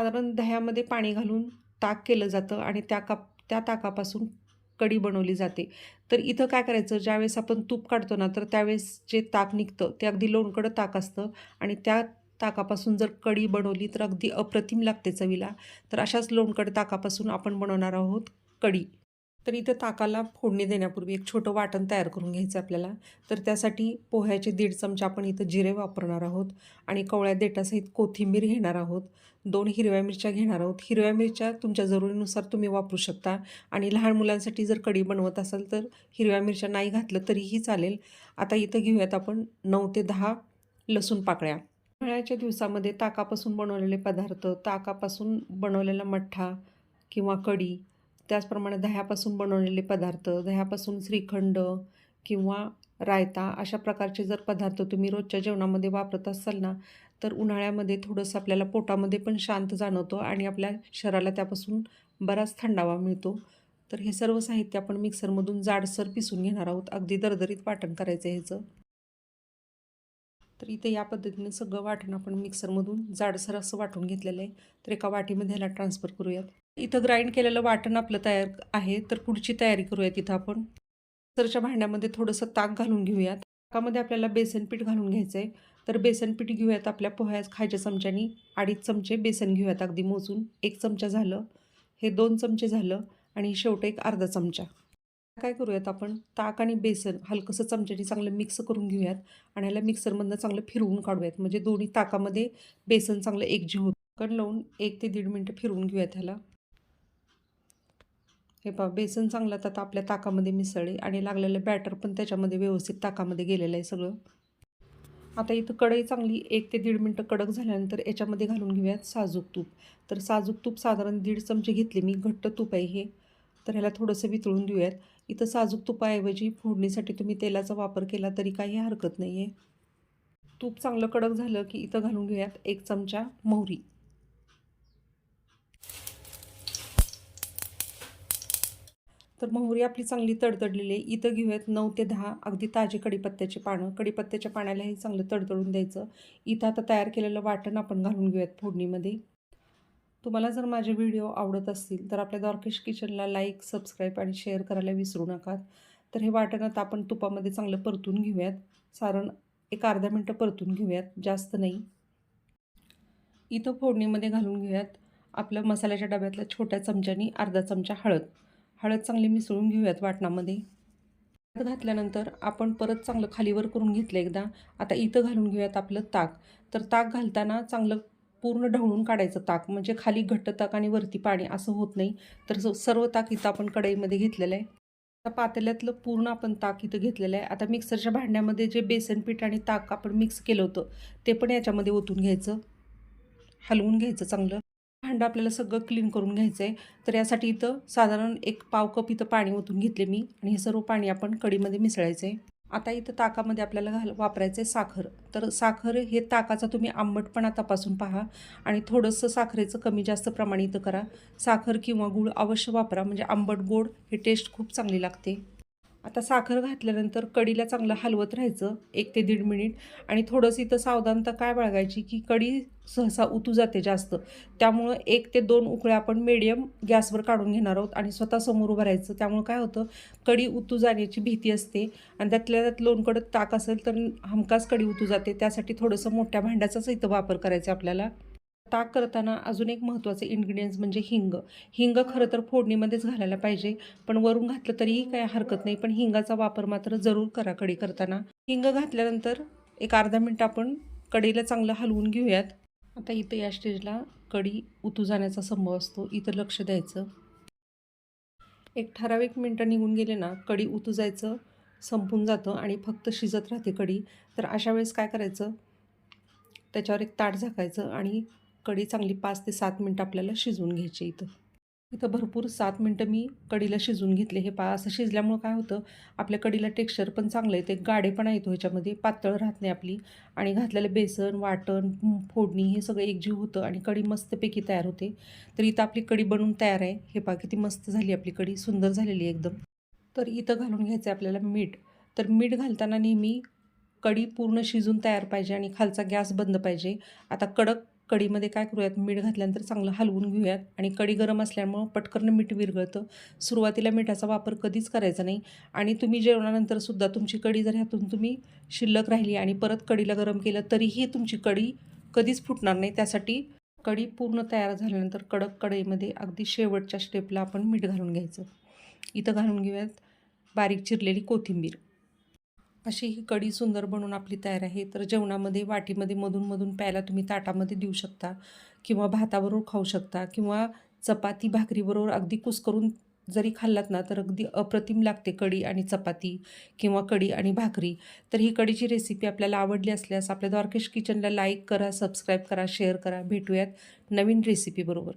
साधारण दह्यामध्ये पाणी घालून ताक केलं जातं आणि त्या काप त्या ताकापासून कढी बनवली जाते. तर इथं काय करायचं ज्यावेळेस आपण तूप काढतो ना तर त्यावेळेस जे ताक निघतं ते अगदी लोणकडं ताक असतं आणि त्या ताकापासून जर कढी बनवली तर अगदी अप्रतिम लागते चवीला. तर अशाच लोणकड ताकापासून आपण बनवणार आहोत कढी. तर इथं ताकाला फोडणी देण्यापूर्वी एक छोटं वाटण तयार करून घ्यायचं आपल्याला. तर त्यासाठी पोह्याचे दीड चमचे आपण इथं जिरे वापरणार आहोत आणि कवळ्या देठासहित कोथिंबीर घेणार आहोत. दोन हिरव्या मिरच्या घेणार आहोत. हिरव्या मिरच्या तुमच्या जरुरीनुसार तुम्ही वापरू शकता आणि लहान मुलांसाठी जर कढी बनवत असाल तर हिरव्या मिरच्या नाही घातलं तरीही चालेल. आता इथं घेऊयात आपण नऊ ते दहा लसूण पाकळ्या. उन्हाळ्याच्या दिवसामध्ये ताकापासून बनवलेले पदार्थ ताकापासून बनवलेला मठ्ठा किंवा कढी त्याचप्रमाणे दह्यापासून बनवलेले पदार्थ दह्यापासून श्रीखंड किंवा रायता अशा प्रकारचे जर पदार्थ तुम्ही रोजच्या जेवणामध्ये वापरत असाल ना तर उन्हाळ्यामध्ये थोडंसं आपल्याला पोटामध्ये पण शांत जाणवतो आणि आपल्या शरीराला त्यापासून बराच थंडावा मिळतो. तर हे सर्व साहित्य आपण मिक्सरमधून जाडसर पिसून घेणार आहोत. अगदी दरदरीत वाटण करायचं ह्याचं. तर इथे या पद्धतीने सगळं वाटण आपण मिक्सरमधून जाडसर असं वाटून घेतलेलं आहे. तर एका वाटीमध्ये ह्याला ट्रान्सफर करूयात. इथं ग्राइंड केलेलं वाटण आपलं तयार आहे. तर पुढची तयारी करूयात इथं आपण. मिक्सरच्या भांड्यामध्ये थोडंसं ताक घालून घेऊयात. ताकामध्ये आपल्याला बेसन पीठ घालून घ्यायचं आहे तर बेसन पीठ घेऊयात आपल्या पोह्या खायच्या चमच्यानी. अडीच चमचे बेसन घेऊयात अगदी मोजून. एक चमचा झालं. हे दोन चमचे झालं. आणि शेवट एक अर्धा चमचा. काय करूयात आपण? ताक आणि बेसन हलकंसं चमच्याने चांगलं मिक्स करून घेऊयात आणि ह्याला मिक्सरमधनं चांगलं फिरवून काढूयात. म्हणजे दोन्ही ताकामध्ये बेसन चांगलं एकजीव होतं. कण लावून एक ते दीड मिनटं फिरवून घेऊयात ह्याला. हे पहा बेसन चांगलं आता आपल्या ताकामध्ये मिसळले आणि लागलेलं बॅटर पण त्याच्यामध्ये व्यवस्थित ताकामध्ये गेलेलं आहे सगळं. आता इथं कढई चांगली एक ते दीड मिनटं कडक झाल्यानंतर याच्यामध्ये घालून घेऊयात साजूक तूप. तर साजूक तूप साधारण दीड चमचे घेतले मी घट्ट तूप आहे हे. तर ह्याला थोडंसं वितळून देऊयात. इथं साजूक तुपाऐवजी फोडणीसाठी तुम्ही तेलाचा वापर केला तरी काही हरकत नाही आहे तूप चांगलं कडक झालं की इथं घालून घेऊयात एक चमचा मोहरी. तर मोहरी आपली चांगली तडतडलेली आहे. इथं घेऊयात नऊ ते दहा अगदी ताजे कडीपत्त्याचे पानं. कडीपत्त्याच्या पाण्यालाही चांगलं तडतडून द्यायचं. इथं आता तयार केलेलं वाटण आपण घालून घेऊयात फोडणीमध्ये. तुम्हाला जर माझे व्हिडिओ आवडत असतील तर आपल्या द्वारकेश किचनला लाईक सबस्क्राईब आणि शेअर करायला विसरू नका. तर हे वाटण आता आपण तुपामध्ये चांगलं परतून घेऊयात. सारण एक अर्धा मिनटं परतून घेऊयात जास्त नाही. इथं फोडणीमध्ये घालून घेऊयात आपल्या मसाल्याच्या डब्यातल्या छोट्या चमच्यानी अर्धा चमचा हळद. हळद चांगली मिसळून घेऊयात वाटणामध्ये. हळद घातल्यानंतर आपण परत चांगलं खालीवर करून घेतलं एकदा. आता इथं घालून घेऊयात आपलं ताक. तर ताक घालताना चांगलं पूर्ण ढवळून काढायचं ताक म्हणजे खाली घट्ट ताक आणि वरती पाणी असं होत नाही. तर सर्व ताक इथं आपण कढईमध्ये घेतलेलं आहे. आता पातेल्यातलं पूर्ण आपण ताक इथं घेतलेलं आहे. आता मिक्सरच्या भांड्यामध्ये जे बेसन पीठ आणि ताक आपण मिक्स केलं होतं ते पण याच्यामध्ये ओतून घ्यायचं. हलवून घ्यायचं चांगलं. भांडं आपल्याला सगळं क्लीन करून घ्यायचं आहे. तर यासाठी इथं साधारण एक पाव कप इथं पाणी ओतून घेतले मी. आणि हे सर्व पाणी आपण कढीमध्ये मिसळायचं आहे. आता इथं ताकामध्ये आपल्याला घाल वापरायचं आहे साखर. तर साखर हे ताकाचा तुम्ही आंबटपणा तपासून पहा आणि थोडंसं साखरेचं कमी जास्त प्रमाण इथं करा. साखर किंवा गूळ अवश्य वापरा. म्हणजे आंबट गोड हे टेस्ट खूप चांगली लागते. आता साखर घातल्यानंतर कडीला चांगलं हलवत राहायचं एक ते दीड मिनिट. आणि थोडंसं इथं सावधानता काय बाळगायची की कढी सहसा उतू जाते जास्त. त्यामुळं एक ते दोन उकळ्या आपण मीडियम गॅसवर काढून घेणार आहोत आणि स्वतः समोर उभं राहायचं. त्यामुळं काय होतं कढी उतू जाण्याची भीती असते आणि त्यातल्या त्यात लोणकडं ताक असेल तर हमखास कडी उतू जाते. त्यासाठी थोडंसं मोठ्या भांड्याचाच इथं वापर करायचा आपल्याला. ताक करताना अजून एक महत्त्वाचे इन्ग्रेडियंट्स म्हणजे हिंग. हिंग खरं तर फोडणीमध्येच घालायला पाहिजे पण वरून घातलं तरीही काय हरकत नाही. पण हिंगाचा वापर मात्र जरूर करा कढी करताना. हिंग घातल्यानंतर एक अर्धा मिनटं आपण कढीला चांगलं हलवून घेऊयात. आता इथं या स्टेजला कढी उतू जाण्याचा संभव असतो. इथं लक्ष द्यायचं. एक ठराविक मिनटं निघून गेले ना कढी उतू जायचं संपून जातं आणि फक्त शिजत राहते कढी. तर अशा वेळेस काय करायचं? त्याच्यावर एक ताट झाकायचं आणि कढी चांगली पाच ते सात मिनटं आपल्याला शिजवून घ्यायची इथं. इथं भरपूर सात मिनटं मी कढीला शिजवून घेतले. हे पा असं शिजल्यामुळं काय होतं आपल्या कढीला टेक्स्चर पण चांगलं येते गाडेपणा येतो हो ह्याच्यामध्ये पातळ राहत नाही आपली. आणि घातलेलं बेसन वाटण फोडणी हे सगळं एकजीव होतं आणि कढी मस्तपैकी तयार होते. तर इथं आपली कढी बनवून तयार आहे. हे पा किती मस्त झाली आपली कढी सुंदर झालेली एकदम. तर इथं घालून घ्यायचं आहे आपल्याला मीठ. तर मीठ घालताना नेहमी कढी पूर्ण शिजून तयार पाहिजे आणि खालचा गॅस बंद पाहिजे. आता कडक कढीमध्ये काय करूयात? मीठ घातल्यानंतर चांगलं हलवून घेऊयात. आणि कढी गरम असल्यामुळं पटकन मीठ विरघळतं. सुरुवातीला मिठाचा वापर कधीच करायचा नाही. आणि तुम्ही जेवणानंतरसुद्धा तुमची कढी जर ह्यातून तुम्ही शिल्लक राहिली आणि परत कढीला गरम केलं तरीही तुमची कढी कधीच फुटणार नाही. त्यासाठी कढी पूर्ण तयार झाल्यानंतर कडक कढईमध्ये अगदी शेवटच्या स्टेपला आपण मीठ घालून घ्यायचं. इथं घालून घेऊयात बारीक चिरलेली कोथिंबीर. अशी ही कढी सुंदर बनवून आपली तयार आहे. तर जेवणामध्ये वाटीमध्ये मधून मधून प्यायला तुम्ही ताटामध्ये देऊ शकता किंवा भाताबरोबर खाऊ शकता किंवा चपाती भाकरीबरोबर अगदी कुस्करून जरी खाल्लात ना तर अगदी अप्रतिम लागते कढी आणि चपाती किंवा कढी आणि भाकरी. तर ही कढीची रेसिपी आपल्याला आवडली असल्यास आपल्या द्वारकेश किचनला लाईक करा सबस्क्राईब करा शेअर करा. भेटूयात नवीन रेसिपीबरोबर